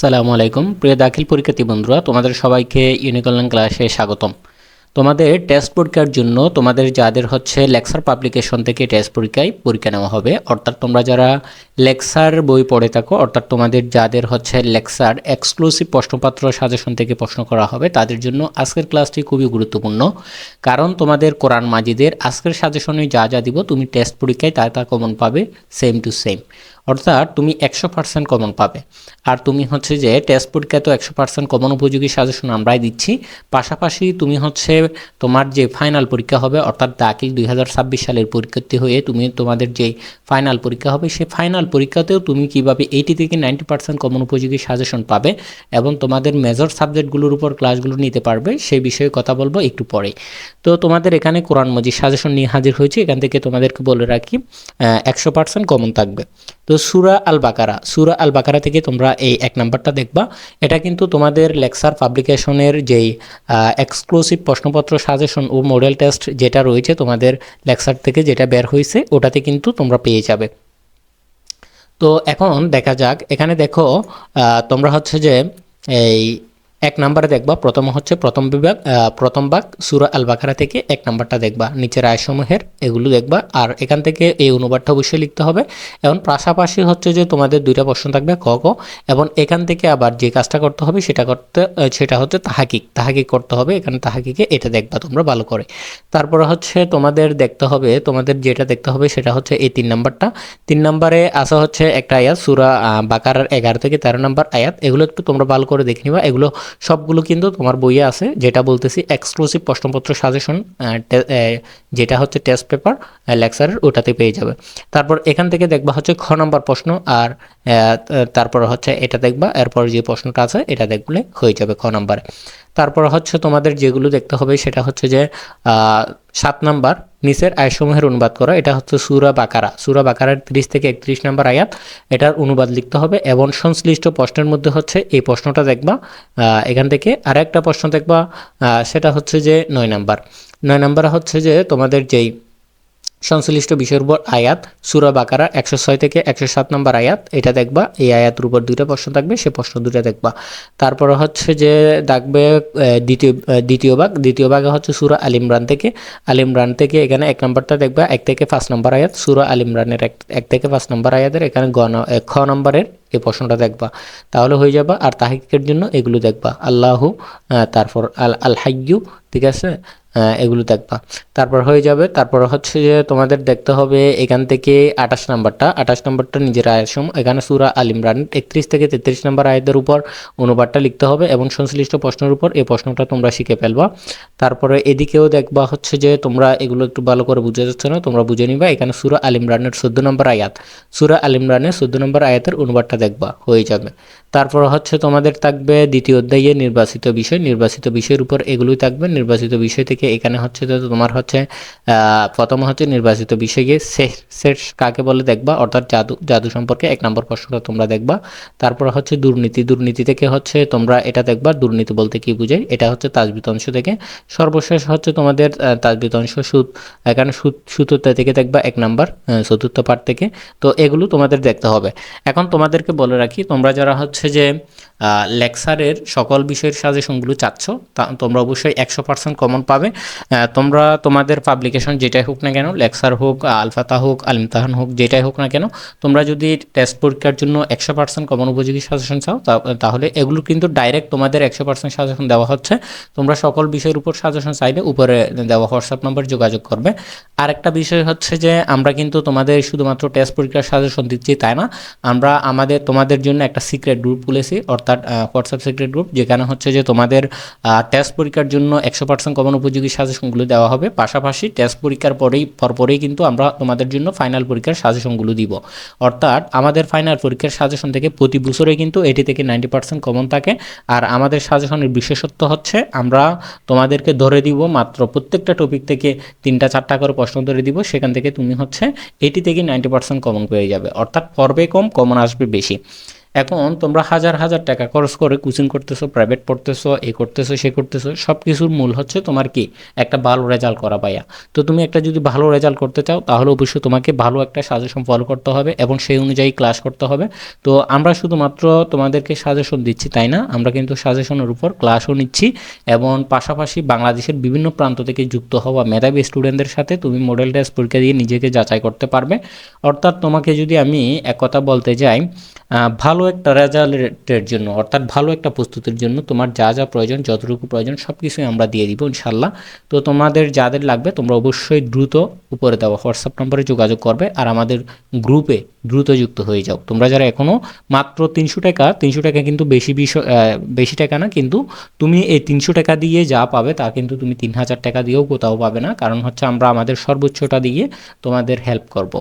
আসসালামু আলাইকুম। প্রিয় দাখিল পরীক্ষার্থী বন্ধুরা, তোমাদের সবাইকে ইউনিকলন ক্লাসে স্বাগতম। তোমাদের টেস্ট পরীক্ষার জন্য তোমাদের যাদের হচ্ছে লেকচার পাবলিকেশন থেকে টেস্ট পরীক্ষায় পরীক্ষা নেওয়া হবে, অর্থাৎ তোমরা যারা লেকচার বই পড়ে থাকো, অর্থাৎ তোমাদের যাদের হচ্ছে লেকচার এক্সক্লুসিভ প্রশ্নপত্র সাজেশন থেকে প্রশ্ন করা হবে, তাদের জন্য আজকের ক্লাসটি খুবই গুরুত্বপূর্ণ। কারণ তোমাদের কোরআন মাজিদের আজকের সাজেশনে যা যা দিব, তুমি টেস্ট পরীক্ষায় তা তা কমন পাবে সেম টু সেম অর্থাৎ তুমি একশো পার্সেন্ট কমন পাবে। আর তুমি হচ্ছে যে টেস্ট পরীক্ষায় তো একশো পার্সেন্ট কমন উপযোগী সাজেশন আমরাই দিচ্ছি। পাশাপাশি তুমি হচ্ছে তোমার যে ফাইনাল পরীক্ষা হবে, অর্থাৎ দাখিল দুই হাজার ছাব্বিশ সালের পরীক্ষার্থী হয়ে তুমি তোমাদের যে ফাইনাল পরীক্ষা হবে, সেই ফাইনাল পরীক্ষাতেও তুমি কীভাবে এইটি থেকে নাইনটি পার্সেন্ট কমন উপযোগী সাজেশন পাবে এবং তোমাদের মেজর সাবজেক্টগুলোর উপর ক্লাসগুলো নিতে পারবে, সেই বিষয়ে কথা বলব একটু পরে। তো তোমাদের এখানে কোরআন মজিদ সাজেশন নিয়ে হাজির হয়েছে। এখান থেকে তোমাদেরকে বলে রাখি একশো পার্সেন্ট কমন থাকবে। তো সুরা আল বাকারা সুরা আল বাকারা থেকে তোমরা এই এক নাম্বারটা দেখবা। এটা কিন্তু তোমাদের লেকচার পাবলিকেশনের যেই এক্সক্লুসিভ প্রশ্নপত্র সাজেশন ও মডেল টেস্ট যেটা রয়েছে তোমাদের লেকচার থেকে যেটা বের হয়েছে ওটাতে কিন্তু তোমরা পেয়ে যাবে। তো এখন দেখা যাক, এখানে দেখো তোমরা হচ্ছে যে এই এক নাম্বারে দেখবা, প্রথম হচ্ছে প্রথম বিভাগ প্রথম ভাগ, সুরা আল বাখারা থেকে এক নাম্বারটা দেখবা। নিচের আয়সমূহের এগুলো দেখবা। আর এখান থেকে এই অনুবাদটা অবশ্যই লিখতে হবে। এবং পাশাপাশি হচ্ছে যে তোমাদের দুইটা প্রশ্ন থাকবে, ক ক। এবং এখান থেকে আবার যে কাজটা করতে হবে, সেটা করতে সেটা হচ্ছে তাহাকিক। তাহাকিক করতে হবে, এখানে তাহাকিকে এটা দেখবা তোমরা ভালো করে। তারপরে হচ্ছে তোমাদের দেখতে হবে, তোমাদের যেটা দেখতে হবে, সেটা হচ্ছে এই তিন নাম্বারটা। তিন নাম্বারে আসা হচ্ছে একটা আয়াত, সুরা বাকারার এগারো থেকে তেরো নাম্বার আয়াত। এগুলো একটু তোমরা ভালো করে দেখে নিবা। এগুলো সবগুলো কিন্তু তোমার বইয়ে আছে, যেটা বলতেছি এক্সক্লুসিভ প্রশ্নপত্র সাজেশন যেটা হচ্ছে টেস্ট পেপার লেকচারের ওটাতে পেয়ে যাবে। তারপর এখান থেকে দেখবা হচ্ছে খ নম্বর প্রশ্ন আর তারপর হচ্ছে এটা দেখবা, এরপর যে প্রশ্নটা আছে এটা দেখলে হয়ে যাবে খ নম্বরে। তারপর হচ্ছে তোমাদের যেগুলো দেখতে হবে সেটা হচ্ছে যে সাত নাম্বার, নিচের আয়সমূহের অনুবাদ করা। এটা হচ্ছে সুরা বাকারা। সুরা বাকারার তিরিশ থেকে একত্রিশ নাম্বার আয়াত। এটার অনুবাদ লিখতে হবে এবং সংশ্লিষ্ট প্রশ্নের মধ্যে হচ্ছে এই প্রশ্নটা দেখবা। এখান থেকে আর একটা প্রশ্ন দেখবা। সেটা হচ্ছে যে নয় নাম্বার। নয় নাম্বার হচ্ছে যে তোমাদের যেই সংশ্লিষ্ট বিষয়ের উপর আয়াত, সুরা বাকারা একশো ছয় থেকে একশো সাত নম্বর আয়াত, এটা দেখবা, এই আয়াতের উপর দুইটা প্রশ্ন থাকবে, সে প্রশ্ন দুটা দেখবা। তারপরে হচ্ছে যে দেখবে দ্বিতীয় দ্বিতীয় ভাগ, দ্বিতীয় ভাগে হচ্ছে সুরা আল ইমরান থেকে। আল ইমরান থেকে এখানে এক নম্বরটা দেখবা, এক থেকে পাঁচ নম্বর আয়াত, সুরা আল ইমরানের এক থেকে পাঁচ নম্বর আয়াতের এখানে গ খ নম্বরের এই প্রশ্নটা দেখবা। তাহলে হয়ে যাবা আর তাহিকের জন্য এগুলো দেখবা। আল্লাহু তারপর আল আল হাইয়ু ঠিক আছে? এগুলো দেখবা। তারপর হয়ে যাবে, তারপর হচ্ছে যে তোমাদের দেখতে হবে এখান থেকে আঠাশ নাম্বারটা। আঠাশ নাম্বারটা নিজের আয়াসম এখানে সুরা আল ইমরান একত্রিশ থেকে তেত্রিশ নাম্বার আয়াতের উপর অনুবাদটা লিখতে হবে এবং সংশ্লিষ্ট প্রশ্নের উপর এই প্রশ্নটা তোমরা শিখে ফেলবা। তারপরে এদিকেও দেখবা হচ্ছে যে তোমরা এগুলো একটু ভালো করে বুঝে যাচ্ছে না, তোমরা বুঝে নিবা এখানে সুরা আল ইমরানের চোদ্দ নম্বর আয়াত। সুরা আল ইমরানের চোদ্দ নম্বর আয়াতের অনুবাদটা দেখবা, হয়ে যাবে। তারপর হচ্ছে তোমাদের থাকবে দ্বিতীয় অধ্যায়ে নির্বাচিত বিষয়। নির্বাচিত বিষয়ের উপর এগুলোই থাকবে। নির্বাচিত বিষয় থেকে এখানে হচ্ছে যে তোমার হচ্ছে প্রথম হচ্ছে নির্বাচিত বিষয়ে শেষ কাকে বলে দেখবা? অর্থাৎ জাদু জাদু সম্পর্কে এক নম্বর প্রশ্নটা তোমরা দেখবা। তারপর হচ্ছে দুর্নীতি দুর্নীতি থেকে হচ্ছে তোমরা এটা দেখবা, দুর্নীতি বলতে কি বোঝায়? এটা হচ্ছে তাজবিত অংশ থেকে। সর্বশেষ হচ্ছে তোমাদের তাজবিত অংশ সুদ, এখানে সুদ সুতোতে থেকে দেখবা এক নাম্বার চতুর্থ পাঠ থেকে। তো এগুলো তোমাদের দেখতে হবে। এখন তোমাদেরকে বলে রাখি, তোমরা যারা হচ্ছে যে লেকচারের সকল বিষয়ের সাজেশনগুলো চাচ্ছ, তা তোমরা অবশ্যই একশো পার্সেন্ট কমন পাবে। তোমরা তোমাদের পাবলিকেশন যেটাই হোক না কেন, লেকচার হোক, আলফাতা হোক, আলিমতাহান হোক, যেটাই হোক না কেন, তোমরা যদি টেস্ট পরীক্ষার জন্য একশো পার্সেন্ট কমন উপযোগী সাজেশন চাও তাহলে এগুলো কিন্তু ডাইরেক্ট তোমাদের একশো পার্সেন্ট সাজেশন দেওয়া হচ্ছে। তোমরা সকল বিষয়ের উপর সাজেশন চাইলে উপরে দেওয়া হোয়াটসঅ্যাপ নম্বর যোগাযোগ করবে। আরেকটা বিষয় হচ্ছে যে, আমরা কিন্তু তোমাদের শুধুমাত্র টেস্ট পরীক্ষার সাজেশন দিচ্ছি তাই না? আমরা আমাদের, তোমাদের জন্য একটা সিক্রেট গ্রুপ খুলেছি, অর্থাৎ হোয়াটসঅ্যাপ সিক্রেট গ্রুপ যেখানে হচ্ছে যে তোমাদের টেস্ট পরীক্ষার জন্য একশো পার্সেন্ট কমন উপযোগী সাজেশনগুলো দেওয়া হবে। পাশাপাশি টেস্ট পরীক্ষার পরেই, পরপরেই কিন্তু আমরা তোমাদের জন্য ফাইনাল পরীক্ষার সাজেশনগুলো দিব। অর্থাৎ আমাদের ফাইনাল পরীক্ষার সাজেশন থেকে প্রতি বছরে কিন্তু এটি থেকে নাইনটি পার্সেন্ট কমন থাকে। আর আমাদের সাজেশনের বিশেষত্ব হচ্ছে, আমরা তোমাদেরকে ধরে দিব মাত্র প্রত্যেকটা টপিক থেকে তিনটা, চারটা করে প্রশ্ন ধরে দিব। সেখান থেকে তুমি হচ্ছে এটি থেকে নাইনটি পার্সেন্ট কমন পেয়ে যাবে। অর্থাৎ পর্বে কম কমন আসবে বেশি। এখন তোমরা হাজার হাজার টাকা খরচ করে কোচিং করতেছো প্রাইভেট পড়তেছো, এ করতেছো, সে করতেছো সব কিছুর মূল হচ্ছে তোমার কি? একটা ভালো রেজাল্ট করা পাইয়া তো তুমি একটা যদি ভালো রেজাল্ট করতে চাও, তাহলে অবশ্যই তোমাকে ভালো একটা সাজেশন ফলো করতে হবে এবং সেই অনুযায়ী ক্লাস করতে হবে। তো আমরা শুধুমাত্র তোমাদেরকে সাজেশন দিচ্ছি, তাই না? আমরা কিন্তু সাজেশনের উপর ক্লাসও নিচ্ছি এবং পাশাপাশি বাংলাদেশের বিভিন্ন প্রান্ত থেকে যুক্ত হওয়া মেধাবী স্টুডেন্টদের সাথে তুমি মডেল টেস্ট পরীক্ষা দিয়ে নিজেকে যাচাই করতে পারবে। অর্থাৎ তোমাকে যদি আমি এক কথা বলতে যাই ভালো একটা রেজাল্টের জন্য, অর্থাৎ ভালো একটা প্রস্তুতির জন্য তোমার যা যা প্রয়োজন, যতটুকু প্রয়োজন সব কিছুই আমরা দিয়ে দিব ইনশাল্লাহ তো তোমাদের যাদের লাগবে, তোমরা অবশ্যই দ্রুত উপরে দেওয়া হোয়াটসঅ্যাপ নম্বরে যোগাযোগ করবে আর আমাদের গ্রুপে দ্রুত যুক্ত হয়ে যাও। তোমরা যারা এখনও মাত্র তিনশো টাকা তিনশো টাকা কিন্তু বেশি বিষয় বেশি টাকা না, কিন্তু তুমি এই তিনশো টাকা দিয়ে যা পাবে তা কিন্তু তুমি তিন হাজার টাকা দিয়েও কোথাও পাবে না, কারণ হচ্ছে আমরা আমাদের সর্বোচ্চটা দিয়ে তোমাদের হেল্প করব।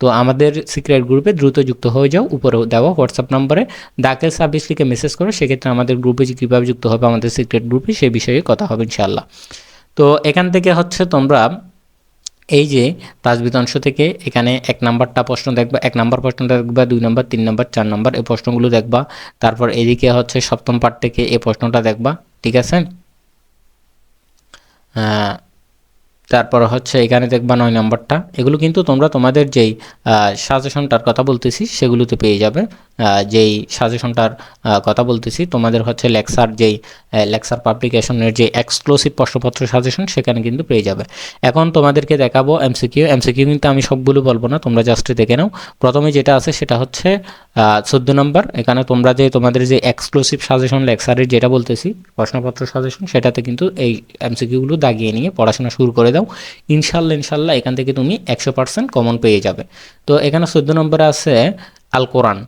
তো আমাদের সিক্রেট গ্রুপে দ্রুত যুক্ত হয়ে যাও, উপরে দেওয়া হোয়াটসঅ্যাপ নম্বরে দাখিল সার্ভিস লিখে মেসেজ করো সেক্ষেত্রে আমাদের গ্রুপে যে কীভাবে যুক্ত হবে আমাদের সিক্রেট গ্রুপে সে বিষয়ে কথা হবে ইনশাল্লাহ তো এখান থেকে হচ্ছে তোমরা এই যে তাজবিদ অংশ থেকে এখানে এক নাম্বারটা প্রশ্ন দেখবা এক নাম্বার প্রশ্নটা দেখবা দুই নাম্বার তিন নাম্বার চার নাম্বার এই প্রশ্নগুলো দেখবা। তারপর এদিকে হচ্ছে সপ্তম পার্ট থেকে এই প্রশ্নটা দেখবা ঠিক আছে? আহ, তারপর হচ্ছে এখানে দেখবা নয় নম্বরটা। এগুলো কিন্তু তোমরা তোমাদের যেই সাজেশনটার কথা বলতেছি, সেগুলোতে পেয়ে যাবে। যেই সাজেশনটার কথা বলতেছি, তোমাদের হচ্ছে লেকচার যেই লেকচার পাবলিকেশনের যে এক্সক্লুসিভ প্রশ্নপত্র সাজেশন সেখানে কিন্তু পেয়ে যাবে। এখন তোমাদেরকে দেখাবো এমসিকিউ এমসিকিউ কিন্তু আমি সবগুলো বলব না, তোমরা জাস্ট দেখে নাও। প্রথমে যেটা আছে, সেটা হচ্ছে চোদ্দ নম্বর। এখানে তোমরা যে তোমাদের যে এক্সক্লুসিভ সাজেশন লেকচারের যেটা বলতেছি, প্রশ্নপত্র সাজেশন সেটাতে কিন্তু এই এমসিকিউগুলো দাগিয়ে নিয়ে পড়াশোনা শুরু করে ইনশাল্লাহ ইনশাল্লাহ এখান থেকে তুমি একশো পার্সেন্ট কমন পেয়ে যাবে। তো এখানে চোদ্দ নম্বরে আছে আল কোরআন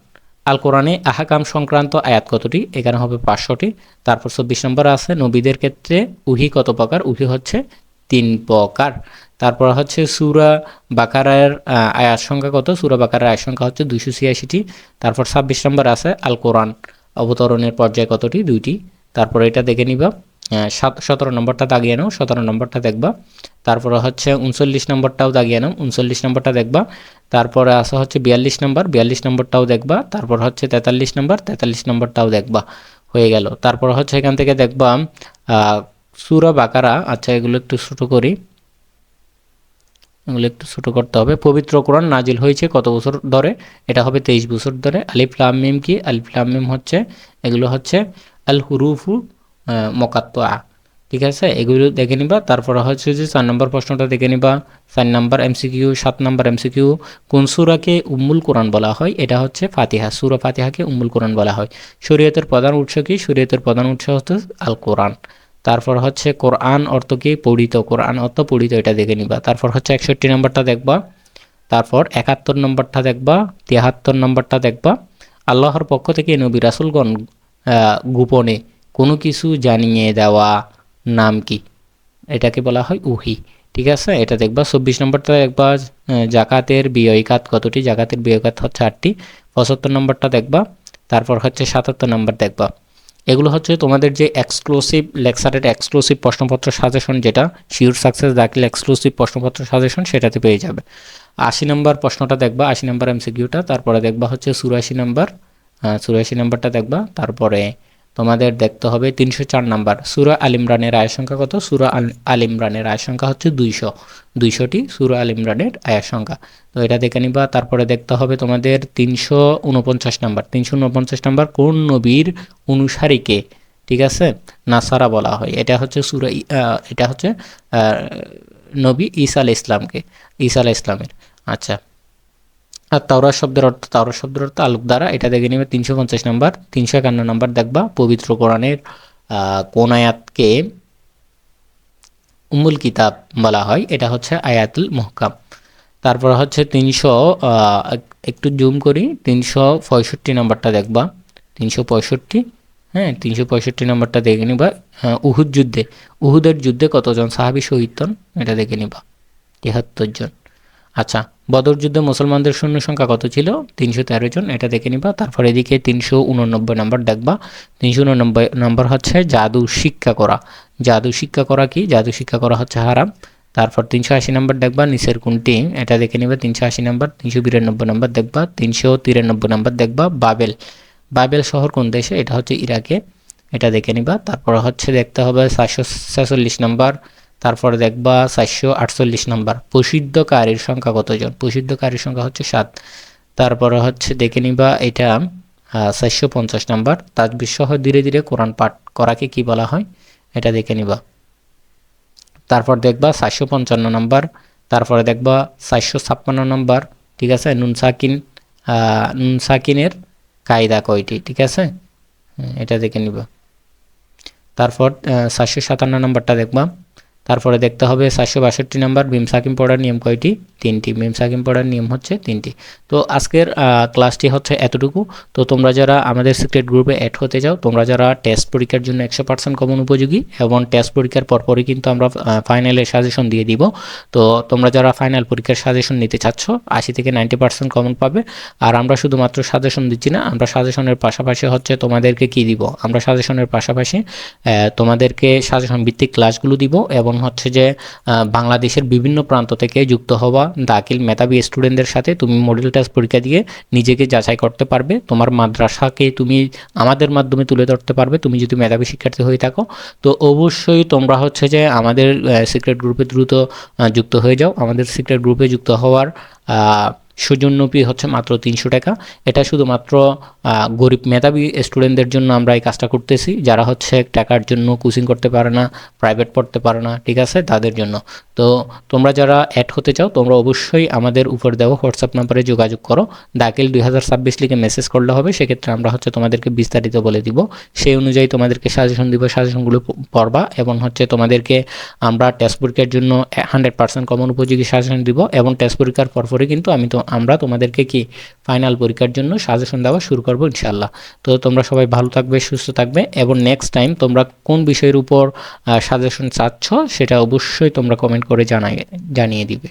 আল কোরআনে আহাকাম সংক্রান্ত আয়াত কতটি? এখানে হবে পাঁচশোটি। তারপর চব্বিশ নম্বরে আছে নবীদের ক্ষেত্রে উহি কত প্রকার? উহি হচ্ছে তিন প্রকার। তারপর হচ্ছে সুরা বাকারার আহ, আয়াত সংখ্যা কত? সুরা বাকারার আয়াত সংখ্যা হচ্ছে দুইশো ছিয়াশিটি। তারপর ছাব্বিশ নম্বর আছে আল কোরআন অবতরণের পর্যায় কতটি? দুইটি। তারপর এটা দেখে নিবা। সতেরো নম্বরটা দাগিয়ে নাও, সতেরো নম্বরটা দেখবা। তারপরে হচ্ছে উনচল্লিশ নম্বরটাও দাগিয়ে নাও, উনচল্লিশ নম্বরটা দেখবা। তারপরে আসা হচ্ছে বিয়াল্লিশ নম্বর, বিয়াল্লিশ নম্বরটাও দেখবা। তারপর হচ্ছে তেতাল্লিশ নম্বর, তেতাল্লিশ নম্বরটাও দেখবা। হয়ে গেল। তারপর হচ্ছে এখান থেকে দেখবা সুরা বাকারা আচ্ছা এগুলো একটু ছোটো করি। এগুলো একটু ছোটো করতে হবে। পবিত্র কোরআন নাজিল হয়েছে কত বছর ধরে? এটা হবে তেইশ বছর ধরে। আলিফ, লাম কি? আলিফ, লাম হচ্ছে, এগুলো হচ্ছে আল হুরুফু মকাত্তা ঠিক আছে? এগুলো দেখে নিবা। তারপরে হচ্ছে যে চার নম্বর প্রশ্নটা দেখে নিবা। চার নম্বর এমসিকিউ, সাত নম্বর এমসিকিউ, কোন সুরাকে উম্মুল কোরআন বলা হয়? এটা হচ্ছে ফাতিহা। সুরা ফাতিহাকে উম্মুল কোরআন বলা হয়। শরীয়তের প্রধান উৎস কি? শরীয়তের প্রধান উৎস হচ্ছে আল কোরআন তারপর হচ্ছে কোরআন অর্থ কি? পড়িত। কোরআন অর্থ পড়িত, এটা দেখে নিবা। তারপর হচ্ছে একষট্টি নম্বরটা দেখবা। তারপর একাত্তর নম্বরটা দেখবা। তিয়াত্তর নম্বরটা দেখবা। আল্লাহর পক্ষ থেকে নবী রাসুলগণ গোপনে কোনো কিছু জানিয়ে দেওয়া নাম কি? এটাকে বলা হয় উহি, ঠিক আছে? এটা দেখবা, চব্বিশ নম্বরটা দেখবা জাকাতের বিয়কাত কতটি? জাকাতের বিয়কাত হচ্ছে আটটি। পঁচাত্তর নম্বরটা দেখবা, তারপর হচ্ছে সাতাত্তর নম্বর দেখবা। এগুলো হচ্ছে তোমাদের যে এক্সক্লুসিভ লেকচারের এক্সক্লুসিভ প্রশ্নপত্র সাজেশন যেটা শিওর সাকসেস দাখিল এক্সক্লুসিভ প্রশ্নপত্র সাজেশন সেটাতে পেয়ে যাবে। আশি নম্বর প্রশ্নটা দেখবা, আশি নম্বর এমসিকিউটা তারপরে দেখবা হচ্ছে চুরাশি নম্বর চুরাশি নম্বরটা দেখবা, তারপরে তোমাদের দেখতে হবে তিনশো চার নাম্বার। সুরা আল ইমরানের আয়ের সংখ্যা কত? সুরা আল- ইমরানের আয়ের সংখ্যা হচ্ছে দুইশো। দুইশোটি সুরা আল ইমরানের আয়ের সংখ্যা তো এটা দেখে নিবা, তারপরে দেখতে হবে তোমাদের তিনশো উনপঞ্চাশ নাম্বার। তিনশো উনপঞ্চাশ নাম্বার কোন নবীর অনুসারীকে ঠিক আছে? নাসারা বলা হয়। এটা হচ্ছে সুরা এটা হচ্ছে নবী ঈসা আল ইসলামকে ঈসা আল ইসলামের আচ্ছা। আর তাওরা শব্দের অর্থ তাওরা শব্দের অর্থ আলোক দ্বারা এটা দেখে নেবে তিনশো পঞ্চাশ নম্বর। তিনশো একান্ন নাম্বার দেখবা পবিত্র কোরআনের কোন আয়াতকে উমুল কিতাব বলা হয় এটা হচ্ছে আয়াতুল মহকাম। তারপর হচ্ছে তিনশো একটু জুম করি তিনশো পঁয়ষট্টি নাম্বারটা দেখবা। তিনশো পঁয়ষট্টি হ্যাঁ তিনশো পঁয়ষট্টি নম্বরটা দেখে নিবা। হ্যাঁ, উহুদ যুদ্ধে উহুদের যুদ্ধে কতজন সাহাবি শহীদ এটা দেখে নিবা। তিয়াত্তর জন। আচ্ছা বদর যুদ্ধে মুসলমানদের সৈন্য সংখ্যা কত ছিল? তিনশো তেরো জন, এটা দেখে নিবা। তারপর এদিকে তিনশো উননব্বই নাম্বার দেখবা। তিনশো উননব্বই নাম্বার হচ্ছে জাদু শিক্ষা করা। জাদু শিক্ষা করা কি? জাদু শিক্ষা করা হচ্ছে হারাম। তারপর তিনশো আশি নাম্বার দেখবা, নিচের কোনটি? এটা দেখে নিবা, তিনশো আশি নাম্বার, তিনশো বিরানব্বই নাম্বার দেখবা, তিনশো তিরানব্বই নাম্বার দেখবা, বাবেল। বাইবেল শহর কোন দেশে? এটা হচ্ছে ইরাকে। এটা দেখে নিবা। তারপর হচ্ছে দেখতে হবে চারশো ছেচল্লিশ নাম্বার তারপরে দেখবা চারশো আটচল্লিশ নাম্বার, প্রসিদ্ধকারীর সংখ্যা কতজন? প্রসিদ্ধকারীর সংখ্যা হচ্ছে সাত। তারপরে হচ্ছে দেখে নিবা এটা চারশো পঞ্চাশ নম্বর। তাজবির সহ ধীরে ধীরে কোরআন পাঠ করাকে কি বলা হয়? এটা দেখে নিবা। তারপর দেখবা চারশো পঞ্চান্ন নম্বর। তারপরে দেখবা চারশো ছাপ্পান্ন নম্বর, ঠিক আছে? নুন সাকিন নুন সাকিনের কায়দা কয়টি, ঠিক আছে? এটা দেখে নিবা। তারপর চারশো সাতান্ন নম্বরটা দেখবা। তারপরে দেখতে হবে চারশো বাষট্টি নাম্বার বিম সাকিম পড়ার নিয়ম কয়টি? তিনটি। বিম সাকিম পড়ার নিয়ম হচ্ছে তিনটি। তো আজকের ক্লাসটি হচ্ছে এতটুকু। তো তোমরা যারা আমাদের সিক্রেট গ্রুপে অ্যাড হতে যাও তোমরা যারা টেস্ট পরীক্ষার জন্য একশো পার্সেন্ট কমন উপযোগী এবং টেস্ট পরীক্ষার পরপরই কিন্তু আমরা ফাইনালের সাজেশন দিয়ে দিব। তো তোমরা যারা ফাইনাল পরীক্ষার সাজেশন নিতে চাচ্ছ, আশি থেকে নাইনটি পার্সেন্ট কমন পাবে। আর আমরা শুধুমাত্র সাজেশন দিচ্ছি না, আমরা সাজেশনের পাশাপাশি হচ্ছে তোমাদেরকে কি দিব? আমরা সাজেশনের পাশাপাশি তোমাদেরকে সাজেশন ভিত্তিক ক্লাসগুলো দিব এবং হচ্ছে যে বাংলাদেশের বিভিন্ন প্রান্ত থেকে যুক্ত হওয়া দাখিল মেধাবী স্টুডেন্টদের সাথে তুমি মডেল টেস্ট পরীক্ষা দিয়ে নিজেকে যাচাই করতে পারবে। তোমার মাদ্রাসাকে তুমি, আমাদের মাধ্যমে তুলে ধরতে পারবে। তুমি যদি মেধাবী শিক্ষার্থী হয়ে থাকো, তো অবশ্যই তোমরা হচ্ছে যে, আমাদের সিক্রেট গ্রুপে দ্রুত যুক্ত হয়ে যাও। আমাদের সিক্রেট গ্রুপে যুক্ত হওয়ার আহ, সৌজন্য হচ্ছে মাত্র তিনশো টাকা। এটা শুধুমাত্র গরিব মেধাবী স্টুডেন্টদের জন্য আমরা এই কাজটা করতেছি। যারা হচ্ছে টাকার জন্য কোচিং করতে পারে না প্রাইভেট পড়তে পারে না ঠিক আছে? তাদের জন্য। তো তোমরা যারা অ্যাড হতে চাও তোমরা অবশ্যই আমাদের উপর দেওয়া হোয়াটসঅ্যাপ নাম্বারে যোগাযোগ করো। দাখিল দুই হাজার ছাব্বিশ লিখে মেসেজ করলে হবে। সেক্ষেত্রে আমরা হচ্ছে তোমাদেরকে বিস্তারিত বলে দিব। সেই অনুযায়ী তোমাদেরকে সাজেশন দিব সাজেশনগুলো পড়বা এবং হচ্ছে তোমাদেরকে আমরা টেস্ট পরীক্ষার জন্য হান্ড্রেড পার্সেন্ট কমন উপযোগী সাজেশন দিব এবং টেস্ট পরীক্ষার পরপরই কিন্তু আমি তো আমরা তোমাদেরকে কি ফাইনাল পরীক্ষার জন্য সাজেশন দেওয়া শুরু করব ইনশাল্লাহ তো তোমরা সবাই ভালো থাকবে, সুস্থ থাকবে এবং নেক্সট টাইম তোমরা কোন বিষয়ের উপর সাজেশন চাচ্ছ সেটা অবশ্যই তোমরা কমেন্ট করে জানাই, জানিয়ে দিবে।